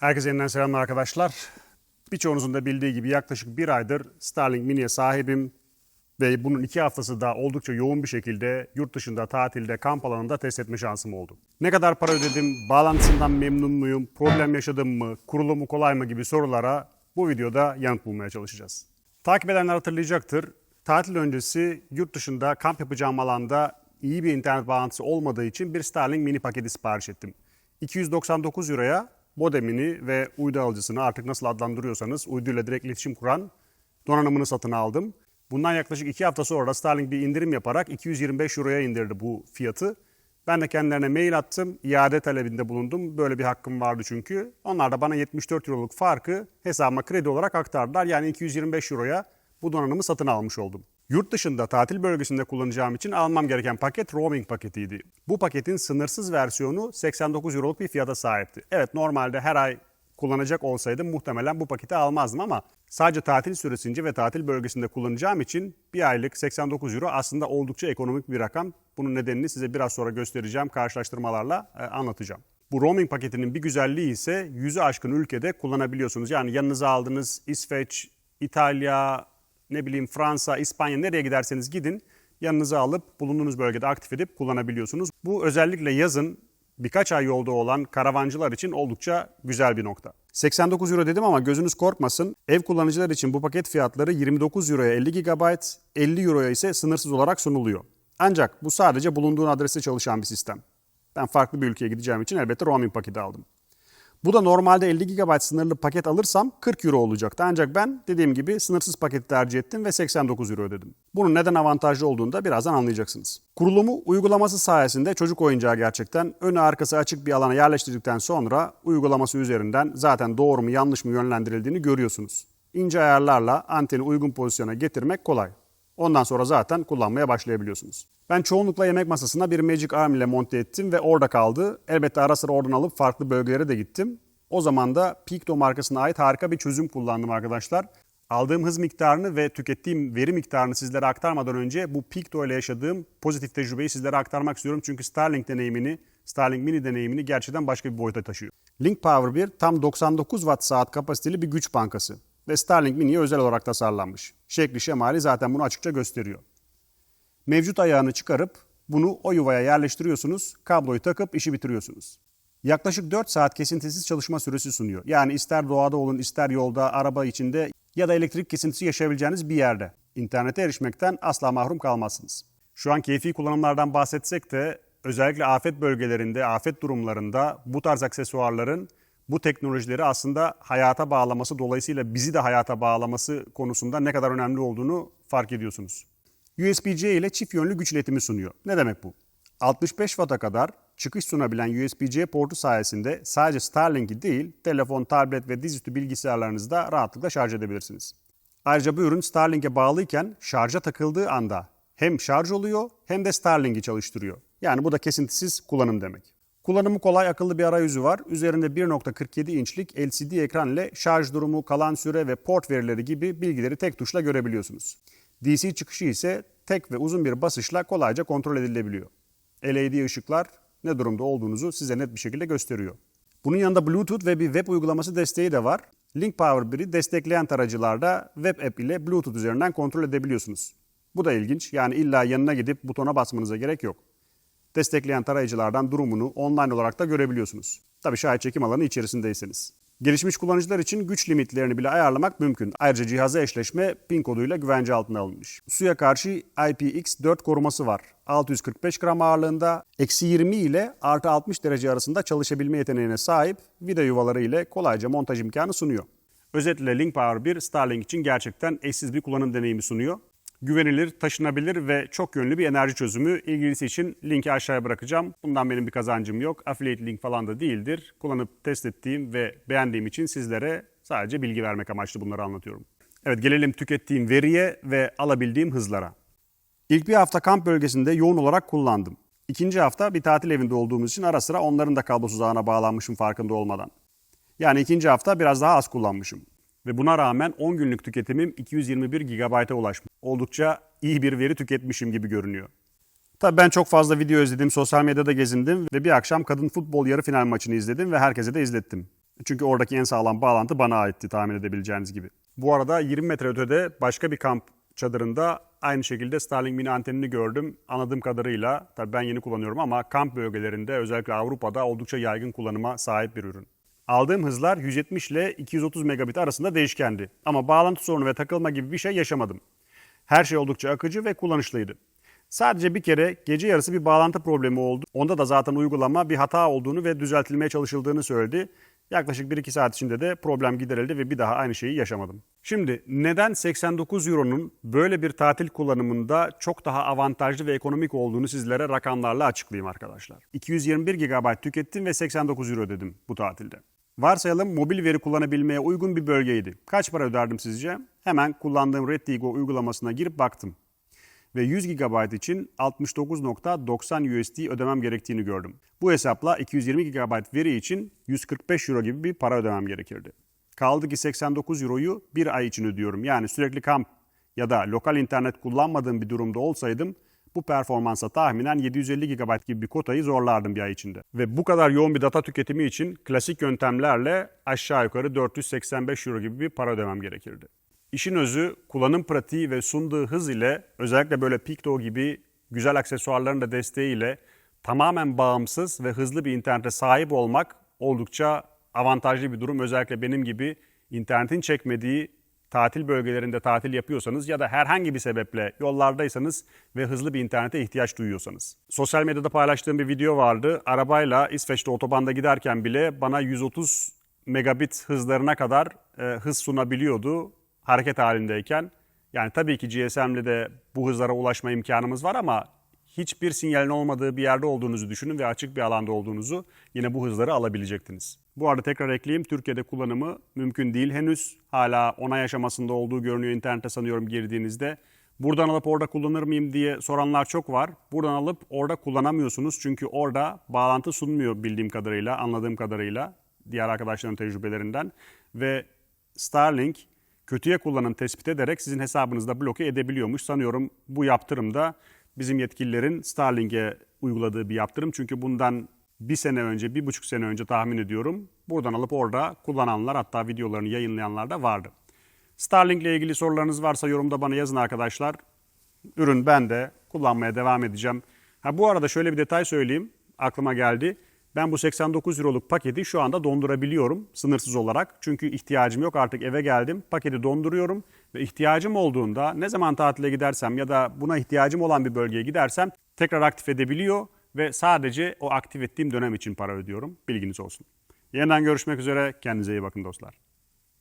Herkese yeniden selamlar arkadaşlar. Birçoğunuzun da bildiği gibi yaklaşık bir aydır Starlink Mini'ye sahibim ve bunun iki haftası da oldukça yoğun bir şekilde yurt dışında, tatilde, kamp alanında test etme şansım oldu. Ne kadar para ödedim, bağlantısından memnun muyum, problem yaşadım mı, kurulumu kolay mı gibi sorulara bu videoda yanıt bulmaya çalışacağız. Takip edenler hatırlayacaktır. Tatil öncesi yurt dışında kamp yapacağım alanda iyi bir internet bağlantısı olmadığı için bir Starlink mini paketi sipariş ettim. 299 euroya modemini ve uydu alıcısını artık nasıl adlandırıyorsanız uyduyla direkt iletişim kuran donanımını satın aldım. Bundan yaklaşık 2 hafta sonra Starlink bir indirim yaparak 225 euroya indirdi bu fiyatı. Ben de kendilerine mail attım, iade talebinde bulundum. Böyle bir hakkım vardı çünkü. Onlar da bana 74 euroluk farkı hesabıma kredi olarak aktardılar. Yani 225 euroya bu donanımı satın almış oldum. Yurt dışında tatil bölgesinde kullanacağım için almam gereken paket roaming paketiydi. Bu paketin sınırsız versiyonu 89 euroluk bir fiyata sahipti. Evet normalde her ay kullanacak olsaydım muhtemelen bu paketi almazdım ama sadece tatil süresince ve tatil bölgesinde kullanacağım için bir aylık 89 euro aslında oldukça ekonomik bir rakam. Bunun nedenini size biraz sonra göstereceğim, karşılaştırmalarla e, anlatacağım. Bu roaming paketinin bir güzelliği ise yüzü aşkın ülkede kullanabiliyorsunuz. Yani yanınıza aldığınız İsveç, İtalya, ne bileyim Fransa, İspanya nereye giderseniz gidin yanınıza alıp bulunduğunuz bölgede aktif edip kullanabiliyorsunuz. Bu özellikle yazın birkaç ay yolda olan karavancılar için oldukça güzel bir nokta. 89 euro dedim ama gözünüz korkmasın. Ev kullanıcılar için bu paket fiyatları 29 euroya 50 GB, 50 euroya ise sınırsız olarak sunuluyor. Ancak bu sadece bulunduğun adreste çalışan bir sistem. Ben farklı bir ülkeye gideceğim için elbette roaming paketi aldım. Bu da normalde 50 GB sınırlı paket alırsam 40 euro olacaktı. Ancak ben dediğim gibi sınırsız paketi tercih ettim ve 89 euro ödedim. Bunun neden avantajlı olduğunu da birazdan anlayacaksınız. Kurulumu uygulaması sayesinde çocuk oyuncağı gerçekten önü arkası açık bir alana yerleştirdikten sonra uygulaması üzerinden zaten doğru mu yanlış mı yönlendirildiğini görüyorsunuz. İnce ayarlarla anteni uygun pozisyona getirmek kolay. Ondan sonra zaten kullanmaya başlayabiliyorsunuz. Ben çoğunlukla yemek masasına bir Magic Arm ile monte ettim ve orada kaldı. Elbette ara sıra oradan alıp farklı bölgelere de gittim. O zaman da Picto markasına ait harika bir çözüm kullandım arkadaşlar. Aldığım hız miktarını ve tükettiğim veri miktarını sizlere aktarmadan önce bu Picto ile yaşadığım pozitif tecrübeyi sizlere aktarmak istiyorum. Çünkü Starlink deneyimini, Starlink Mini deneyimini gerçekten başka bir boyuta taşıyor. Link Power 1 tam 99 watt saat kapasiteli bir güç bankası ve Starlink Mini'ye özel olarak tasarlanmış. Şekli şemali zaten bunu açıkça gösteriyor. Mevcut ayağını çıkarıp bunu o yuvaya yerleştiriyorsunuz, kabloyu takıp işi bitiriyorsunuz. Yaklaşık 4 saat kesintisiz çalışma süresi sunuyor. Yani ister doğada olun, ister yolda, araba içinde ya da elektrik kesintisi yaşayabileceğiniz bir yerde. İnternete erişmekten asla mahrum kalmazsınız. Şu an keyfi kullanımlardan bahsetsek de özellikle afet bölgelerinde, afet durumlarında bu tarz aksesuarların bu teknolojileri aslında hayata bağlaması dolayısıyla bizi de hayata bağlaması konusunda ne kadar önemli olduğunu fark ediyorsunuz. USB-C ile çift yönlü güç iletimi sunuyor. Ne demek bu? 65 Watt'a kadar çıkış sunabilen USB-C portu sayesinde sadece Starlink'i değil, telefon, tablet ve dizüstü bilgisayarlarınızda rahatlıkla şarj edebilirsiniz. Ayrıca bu ürün Starlink'e bağlıyken şarja takıldığı anda hem şarj oluyor hem de Starlink'i çalıştırıyor. Yani bu da kesintisiz kullanım demek. Kullanımı kolay akıllı bir arayüzü var. Üzerinde 1.47 inçlik LCD ekran ile şarj durumu, kalan süre ve port verileri gibi bilgileri tek tuşla görebiliyorsunuz. DC çıkışı ise tek ve uzun bir basışla kolayca kontrol edilebiliyor. LED ışıklar ne durumda olduğunuzu size net bir şekilde gösteriyor. Bunun yanında Bluetooth ve bir web uygulaması desteği de var. Link Power 1'i destekleyen tarayıcılarda web app ile Bluetooth üzerinden kontrol edebiliyorsunuz. Bu da ilginç. Yani illa yanına gidip butona basmanıza gerek yok. Destekleyen tarayıcılardan durumunu online olarak da görebiliyorsunuz. Tabii şayet çekim alanı içerisindeyseniz. Gelişmiş kullanıcılar için güç limitlerini bile ayarlamak mümkün. Ayrıca cihaza eşleşme PIN koduyla güvence altına alınmış. Suya karşı IPX4 koruması var. 645 gram ağırlığında, eksi 20 ile artı 60 derece arasında çalışabilme yeteneğine sahip vida yuvaları ile kolayca montaj imkanı sunuyor. Özetle Link Power 1 Starlink için gerçekten eşsiz bir kullanım deneyimi sunuyor. Güvenilir, taşınabilir ve çok yönlü bir enerji çözümü. İlgilisi için linki aşağıya bırakacağım. Bundan benim bir kazancım yok. Affiliate link falan da değildir. Kullanıp test ettiğim ve beğendiğim için sizlere sadece bilgi vermek amaçlı bunları anlatıyorum. Evet gelelim tükettiğim veriye ve alabildiğim hızlara. İlk bir hafta kamp bölgesinde yoğun olarak kullandım. İkinci hafta bir tatil evinde olduğumuz için ara sıra onların da kablosuz ağına bağlanmışım farkında olmadan. Yani ikinci hafta biraz daha az kullanmışım. Ve buna rağmen 10 günlük tüketimim 221 GB'a ulaşmış. Oldukça iyi bir veri tüketmişim gibi görünüyor. Tabii ben çok fazla video izledim, sosyal medyada gezindim ve bir akşam kadın futbol yarı final maçını izledim ve herkese de izlettim. Çünkü oradaki en sağlam bağlantı bana aitti tahmin edebileceğiniz gibi. Bu arada 20 metre ötede başka bir kamp çadırında aynı şekilde Starlink mini antenini gördüm. Anladığım kadarıyla, tabii ben yeni kullanıyorum ama kamp bölgelerinde özellikle Avrupa'da oldukça yaygın kullanıma sahip bir ürün. Aldığım hızlar 170 ile 230 megabit arasında değişkendi. Ama bağlantı sorunu ve takılma gibi bir şey yaşamadım. Her şey oldukça akıcı ve kullanışlıydı. Sadece bir kere gece yarısı bir bağlantı problemi oldu. Onda da zaten uygulama bir hata olduğunu ve düzeltilmeye çalışıldığını söyledi. Yaklaşık 1-2 saat içinde de problem giderildi ve bir daha aynı şeyi yaşamadım. Şimdi neden 89 Euro'nun böyle bir tatil kullanımında çok daha avantajlı ve ekonomik olduğunu sizlere rakamlarla açıklayayım arkadaşlar. 221 GB tükettim ve 89 Euro dedim bu tatilde. Varsayalım mobil veri kullanabilmeye uygun bir bölgeydi. Kaç para öderdim sizce? Hemen kullandığım RedDigo uygulamasına girip baktım. Ve 100 GB için 69.90 USD ödemem gerektiğini gördüm. Bu hesapla 220 GB veri için 145 Euro gibi bir para ödemem gerekirdi. Kaldı ki 89 Euro'yu bir ay için ödüyorum. Yani sürekli kamp ya da lokal internet kullanmadığım bir durumda olsaydım bu performansa tahminen 750 GB gibi bir kotayı zorlardım bir ay içinde. Ve bu kadar yoğun bir data tüketimi için klasik yöntemlerle aşağı yukarı 485 Euro gibi bir para ödemem gerekirdi. İşin özü kullanım pratiği ve sunduğu hız ile özellikle böyle Picto gibi güzel aksesuarların da desteğiyle tamamen bağımsız ve hızlı bir internete sahip olmak oldukça avantajlı bir durum. Özellikle benim gibi internetin çekmediği tatil bölgelerinde tatil yapıyorsanız ya da herhangi bir sebeple yollardaysanız ve hızlı bir internete ihtiyaç duyuyorsanız. Sosyal medyada paylaştığım bir video vardı. Arabayla İsveç'te otobanda giderken bile bana 130 megabit hızlarına kadar e, hız sunabiliyordu hareket halindeyken. Yani tabii ki GSM'le de bu hızlara ulaşma imkanımız var ama hiçbir sinyalin olmadığı bir yerde olduğunuzu düşünün ve açık bir alanda olduğunuzu yine bu hızları alabilecektiniz. Bu arada tekrar ekleyeyim Türkiye'de kullanımı mümkün değil henüz. Hala onay aşamasında olduğu görünüyor internete sanıyorum girdiğinizde. Buradan alıp orada kullanır mıyım diye soranlar çok var. Buradan alıp orada kullanamıyorsunuz çünkü orada bağlantı sunmuyor bildiğim kadarıyla, anladığım kadarıyla diğer arkadaşların tecrübelerinden. Ve Starlink kötüye kullanım tespit ederek sizin hesabınızda bloke edebiliyormuş. Sanıyorum bu yaptırım da bizim yetkililerin Starlink'e uyguladığı bir yaptırım. Çünkü bundan bir sene önce, bir buçuk sene önce tahmin ediyorum buradan alıp orada kullananlar hatta videolarını yayınlayanlar da vardı. Starlink ile ilgili sorularınız varsa yorumda bana yazın arkadaşlar. Ürün bende. Kullanmaya devam edeceğim. Ha bu arada şöyle bir detay söyleyeyim. Aklıma geldi. Ben bu 89 euroluk paketi şu anda dondurabiliyorum sınırsız olarak. Çünkü ihtiyacım yok artık eve geldim. Paketi donduruyorum ve ihtiyacım olduğunda ne zaman tatile gidersem ya da buna ihtiyacım olan bir bölgeye gidersem tekrar aktif edebiliyor ve sadece o aktif ettiğim dönem için para ödüyorum. Bilginiz olsun. Yeniden görüşmek üzere. Kendinize iyi bakın dostlar.